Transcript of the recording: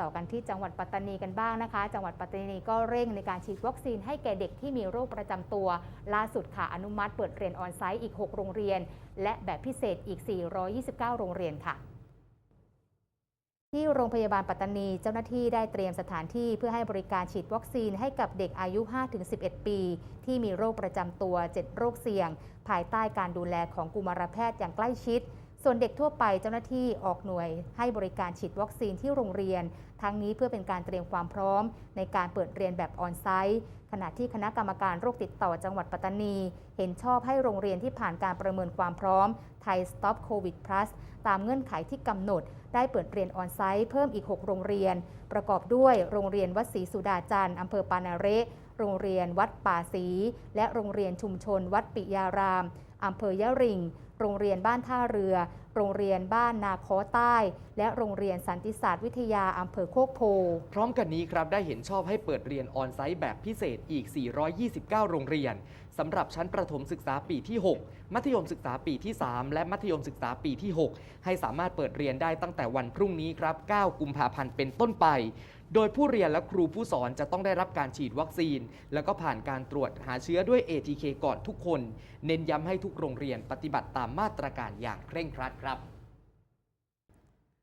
ต่อกันที่จังหวัดปัตตานีกันบ้างนะคะ จังหวัดปัตตานีก็เร่งในการฉีดวัคซีนให้แก่เด็กที่มีโรคประจำตัว ล่าสุดค่ะอนุมัติเปิดเรียนออนไซต์อีก 6 โรงเรียน และแบบพิเศษอีก 429 โรงเรียนค่ะที่โรงพยาบาลปัตตานีเจ้าหน้าที่ได้เตรียมสถานที่เพื่อให้บริการฉีดวัคซีนให้กับเด็กอายุ 5-11 ปี ที่มีโรคประจำตัว 7 โรคเสี่ยง ภายใต้การดูแลของกุมารแพทย์อย่างใกล้ชิด ส่วนเด็กทั่วไปเจ้าหน้าที่ออกหน่วย ให้บริการฉีดวัคซีนที่โรงเรียน ทั้งนี้เพื่อเป็นการเตรียมความพร้อม ในการเปิดเรียนแบบออนไซต์ขณะที่คณะกรรมการโรคติดต่อจังหวัดปัตตานี เห็นชอบให้โรงเรียนที่ผ่านการประเมินความพร้อมไทย Stop COVID Plus ตามเงื่อนไขที่กำหนด ได้เปิดเรียนออนไซต์เพิ่มอีก 6 โรงเรียน ประกอบด้วยโรงเรียนวัดศรีสุดาจันทร์อำเภอปานาเรโรงเรียนวัดป่าศรีและโรงเรียนชุมชนวัดปิยารามอำเภอยะริง โรงเรียนบ้านท่าเรือ โรงเรียนบ้านนาคอใต้ และโรงเรียนสันติศาสตร์วิทยาอำเภอโคกโพ พร้อมกันนี้ครับได้เห็นชอบให้เปิดเรียนออนไซต์แบบพิเศษอีก 429 โรงเรียนสำหรับชั้นประถมศึกษาปีที่ 6 มัธยมศึกษาปีที่ 3 และมัธยมศึกษาปีที่ 6 ให้สามารถเปิดเรียนได้ตั้งแต่วันพรุ่งนี้ครับ 9 กุมภาพันธ์เป็นต้นไป โดยผู้เรียนและครูผู้สอนจะต้องได้รับการฉีดวัคซีน แล้วก็ผ่านการตรวจหาเชื้อด้วย ATK ก่อนทุกคน เน้นย้ำให้ทุกโรงเรียนปฏิบัติตามมาตรการอย่างเคร่งครัดครับ